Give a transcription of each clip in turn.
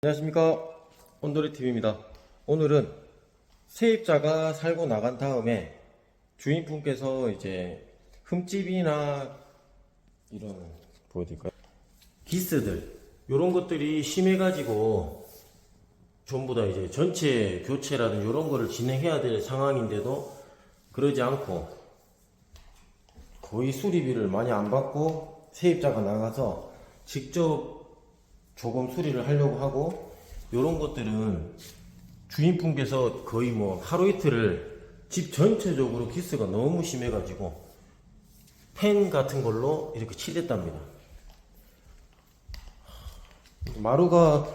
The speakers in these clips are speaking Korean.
안녕하십니까 온돌이TV입니다 오늘은 세입자가 살고 나간 다음에 주인분께서 이제 흠집이나 이런 보여드릴까요? 기스들 이런 것들이 심해가지고 전부 다 이제 전체 교체라든 이런 거를 진행해야 될 상황인데도 그러지 않고 거의 수리비를 많이 안 받고 세입자가 나가서 직접 조금 수리를 하려고 하고 이런 것들은 주인분께서 거의 뭐 하루 이틀을 집 전체적으로 기스가 너무 심해가지고 펜 같은 걸로 이렇게 칠했답니다. 마루가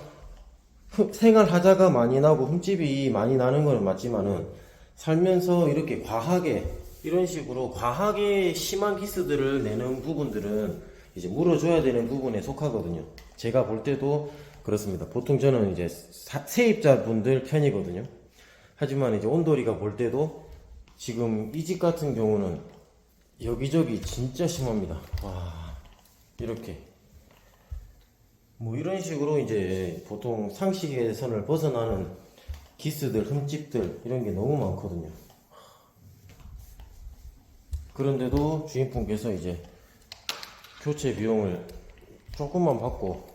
흠- 생활하자가 많이 나고 흠집이 많이 나는 건 맞지만은 살면서 이렇게 과하게 이런 식으로 과하게 심한 기스들을 내는 부분들은 이제 물어줘야 되는 부분에 속하거든요. 제가 볼 때도 그렇습니다. 보통 저는 이제 사- 세입자분들 편이거든요. 하지만 이제 온돌이가 볼 때도 지금 이 집 같은 경우는 여기저기 진짜 심합니다. 와, 이렇게. 뭐 이런 식으로 이제 보통 상식의 선을 벗어나는 기스들, 흠집들 이런 게 너무 많거든요. 그런데도 주인분께서 이제 교체 비용을 조금만 받고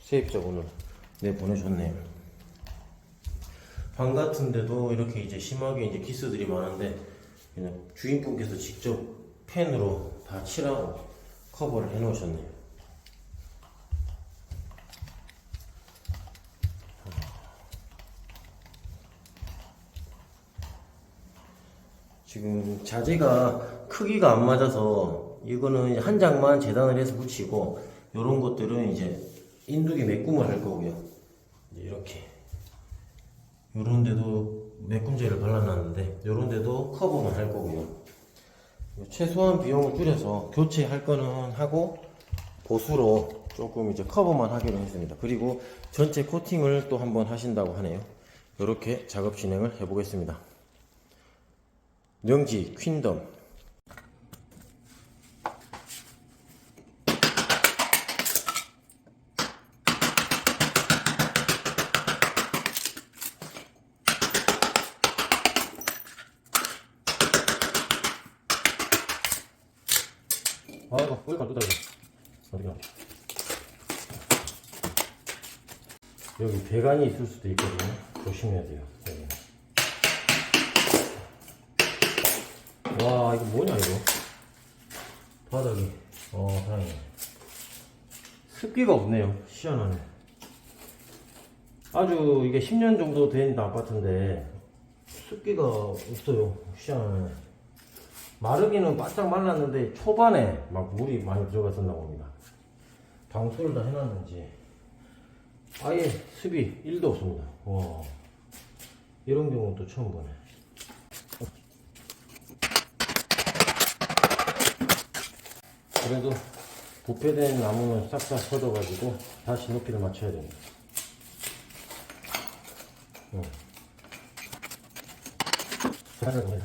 세입자분을 내보내줬네요. 방 같은데도 이렇게 이제 심하게 이제 기스들이 많은데 주인분께서 직접 펜으로 다 칠하고 커버를 해 놓으셨네요. 지금 자재가 크기가 안 맞아서 이거는 이제 한 장만 재단을 해서 붙이고 이런 것들은 이제 인두기 메꿈을 할 거고요. 이렇게 이런 데도 메꿈제를 발라놨는데 이런 데도 커버만 할 거고요. 최소한 비용을 줄여서 교체할 거는 하고 보수로 조금 이제 커버만 하기로 했습니다. 그리고 전체 코팅을 또 한번 하신다고 하네요. 이렇게 작업 진행을 해보겠습니다. 명지 퀸덤 아 이거 꿀만 뜯어야 어디가 여기 배관이 있을 수도 있거든요. 조심해야 돼요. 여기. 와 이거 뭐냐 이거? 바닥이. 어 다행이네 습기가 없네요. 시원하네. 아주 이게 10년 정도 된 아파트인데 습기가 없어요. 시원하네. 마르기는 바짝 말랐는데 초반에 막 물이 많이 들어갔었나 봅니다 방수를 다 해놨는지. 아예 습이 1도 없습니다. 와. 이런 경우는 또 처음 보네. 그래도 부패된 나무는 싹다 걷어가지고 다시 높이를 맞춰야 됩니다. 응. 잘하고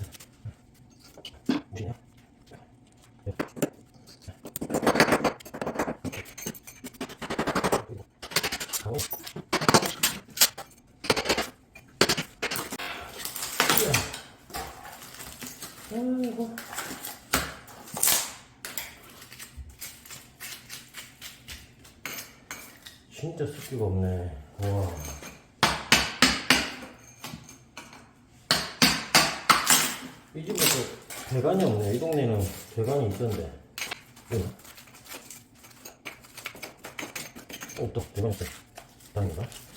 무시냐? 가고. 아이고. 진짜 습기가 없네. 와. 이 집은 또 배관이 없네. 이 동네는 배관이 있던데. 여기. 어, 또 배관 있어. 다행이다.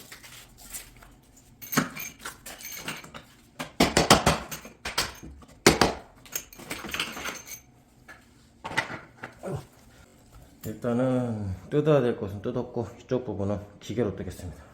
일단은 뜯어야 될 것은 뜯었고 이쪽 부분은 기계로 뜨겠습니다.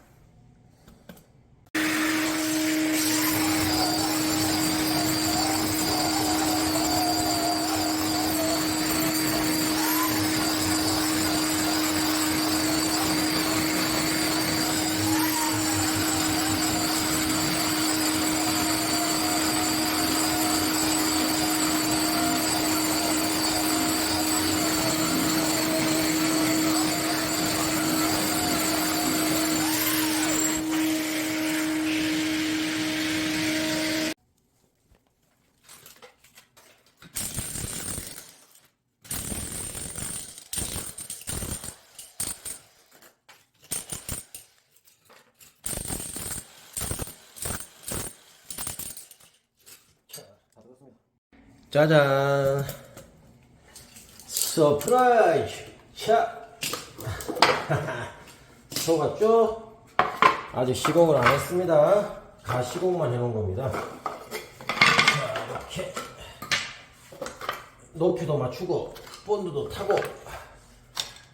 짜잔. 서프라이즈. 샤. 속았죠? 아직 시공을 안 했습니다. 다 시공만 해놓은 겁니다. 자, 이렇게. 높이도 맞추고, 본드도 타고,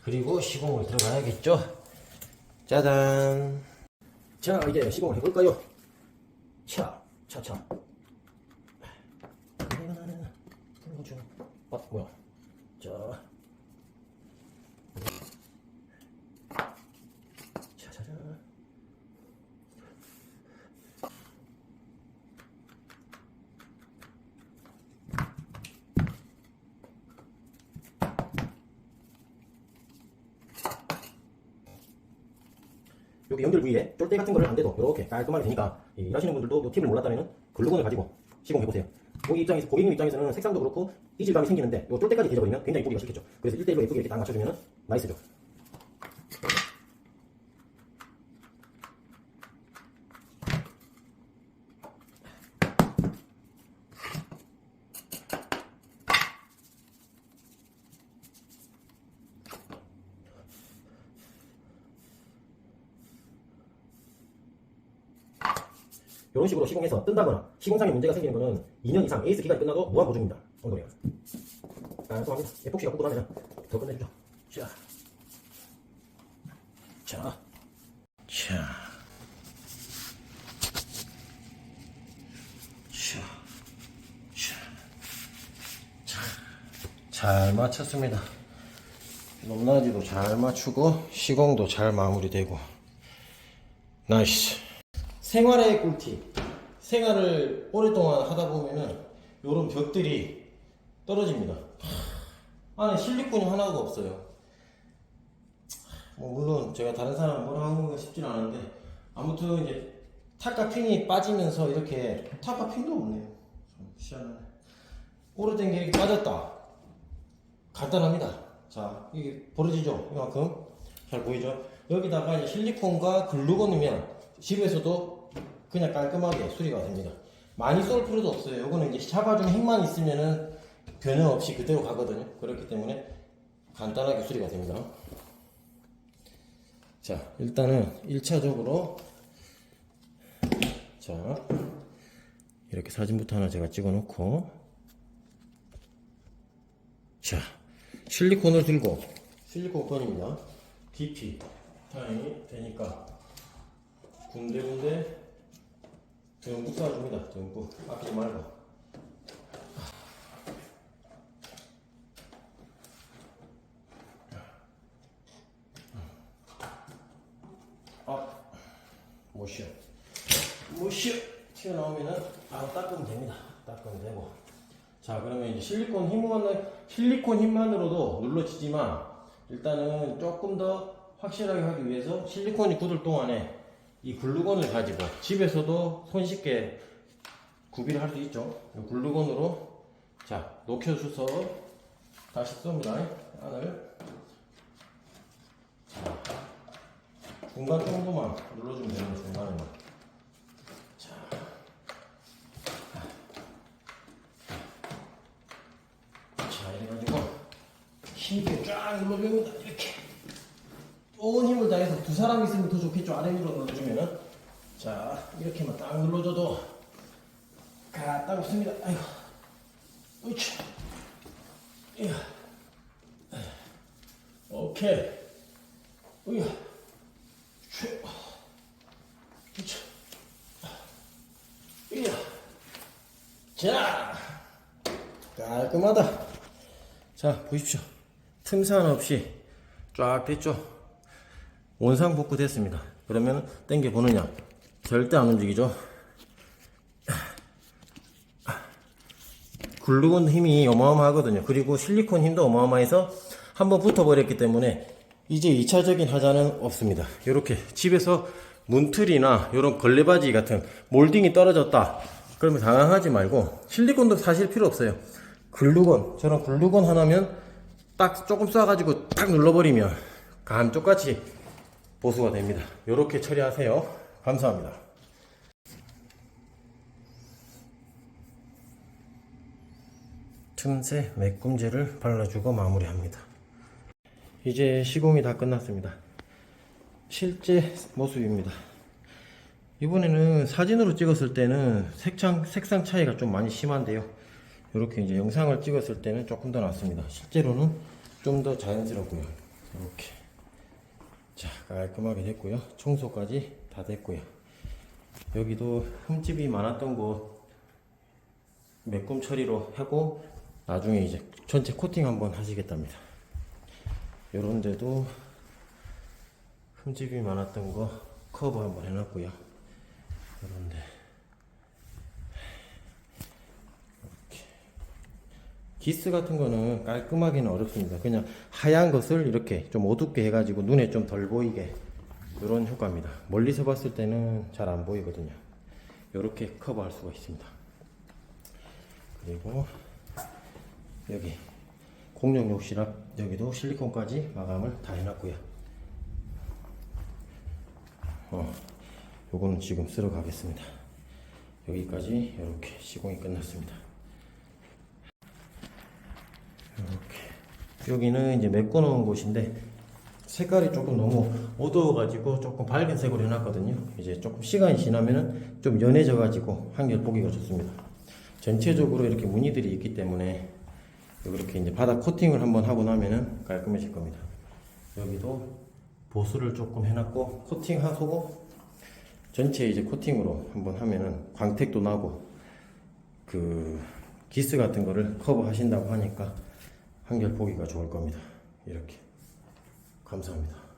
그리고 시공을 들어가야겠죠? 짜잔. 자, 이제 시공을 해볼까요? 차, 차, 차. 이거는 불러줘. 아, 뭐야. 자. 여기 연결 부위에 쫄대 같은 거를 안 돼도 이렇게 깔끔하게 되니까 이 일하시는 분들도 이 팁을 몰랐다면 글루건을 가지고 시공해 보세요. 고객 입장에서, 고객님 입장에서는 색상도 그렇고 이질감이 생기는데 이 쫄대까지 뒤져버리면 굉장히 보기가 싫겠죠. 그래서 1대1로 예쁘게 이렇게 딱 맞춰주면 나이스죠. 이런 식으로 시공해서 뜬다거나 시공상에 문제가 생기는 거는 2년 이상 에이스 기간이 끝나도 무한 보증입니다. 엉덩이가. 깔끔합니다. 에폭시가 꽂고 나면 더 끝내주죠. 자. 자. 자. 자. 자. 자. 잘 맞췄습니다. 높낮이도 잘 맞추고 시공도 잘 마무리되고 나이스. 생활의 꿀팁. 생활을 오랫동안 하다 보면은 요런 벽들이 떨어집니다. 안에 실리콘이 하나가 없어요. 뭐 물론 제가 다른 사람 뭐라 하는 거 싶진 않은데 아무튼 이제 타카 핀이 빠지면서 이렇게 타카 핀도 없네요. 좀 희한하네. 오래된 게 이렇게 빠졌다. 간단합니다. 자, 이게 벌어지죠? 이만큼. 잘 보이죠? 여기다가 실리콘과 글루건이면 집에서도 그냥 깔끔하게 수리가 됩니다. 많이 쏠 필요도 없어요. 이거는 이제 잡아주는 힘만 있으면은 변형 없이 그대로 가거든요. 그렇기 때문에 간단하게 수리가 됩니다. 자, 일단은 1차적으로 자, 이렇게 사진부터 하나 제가 찍어 놓고 자, 실리콘을 들고 실리콘 건입니다. DP 타임이 되니까 군데군데 듬뿍 쏴줍니다. 듬뿍 아끼지 말고. 아, 못쉬어. 못쉬어. 튀어나오면은 바로 닦으면 됩니다. 닦으면 되고. 자, 그러면 이제 실리콘 힘만, 실리콘 힘만으로도 눌러지지만, 일단은 조금 더 확실하게 하기 위해서 실리콘이 굳을 동안에 이 글루건을 가지고 집에서도 손쉽게 구비를 할 수 있죠. 이 글루건으로 자 녹여줘서 다시 쏩니다. 안을 자 중간 정도만 눌러주면 되는 중간에만 자. 자 이래가지고 힘있게 쫙 눌러줍니다. 온 힘을 다해서 두 사람 있으면 더 좋겠죠. 아래 위로 넣어주면은. 자, 이렇게만 딱 눌러줘도 가딱 없습니다. 아이고. 으쌰. 이야. 오케이. 으야. 쉐. 으쌰. 이야. 자. 깔끔하다. 자, 보십시오. 틈새 하나 없이 쫙 됐죠? 원상 복구 됐습니다. 그러면 땡겨 보느냐? 절대 안 움직이죠. 글루건 힘이 어마어마하거든요. 그리고 실리콘 힘도 어마어마해서 한번 붙어버렸기 때문에 이제 2차적인 하자는 없습니다. 이렇게 집에서 문틀이나 이런 걸레바지 같은 몰딩이 떨어졌다. 그러면 당황하지 말고 실리콘도 사실 필요 없어요. 글루건, 저런 글루건 하나면 딱 조금 쏴가지고 딱 눌러버리면 감쪽같이 보수가 됩니다. 이렇게 처리하세요. 감사합니다. 틈새 매꿈제를 발라주고 마무리합니다. 이제 시공이 다 끝났습니다. 실제 모습입니다. 이번에는 사진으로 찍었을 때는 색상, 색상 차이가 좀 많이 심한데요. 이렇게 이제 영상을 찍었을 때는 조금 더 낫습니다. 실제로는 좀 더 자연스럽고요. 이렇게. 자, 깔끔하게 됐고요. 청소까지 다 됐고요. 여기도 흠집이 많았던 곳 매꿈 처리로 하고 나중에 이제 전체 코팅 한번 하시겠답니다. 요런 데도 흠집이 많았던 거 커버 한번 해놨고요. 요런데 이렇게 기스 같은 거는 깔끔하기는 어렵습니다. 그냥 하얀 것을 이렇게 좀 어둡게 해가지고 눈에 좀 덜 보이게 이런 효과입니다. 멀리서 봤을 때는 잘 안 보이거든요. 이렇게 커버할 수가 있습니다. 그리고 여기 공룡 욕실 앞 여기도 실리콘까지 마감을 다 해놨고요. 어, 요거는 지금 쓰러 가겠습니다. 여기까지 이렇게 시공이 끝났습니다. 이렇게 여기는 이제 메꿔 놓은 곳인데 색깔이 조금 너무 어두워가지고 조금 밝은 색으로 해놨거든요. 이제 조금 시간이 지나면은 좀 연해져가지고 한결 보기가 좋습니다. 전체적으로 이렇게 무늬들이 있기 때문에 이렇게 이제 바닥 코팅을 한번 하고 나면은 깔끔해질 겁니다. 여기도 보수를 조금 해놨고 코팅하고 전체 이제 코팅으로 한번 하면은 광택도 나고 그 기스 같은 거를 커버 하신다고 하니까 한결 보기가 좋을 겁니다. 이렇게 감사합니다.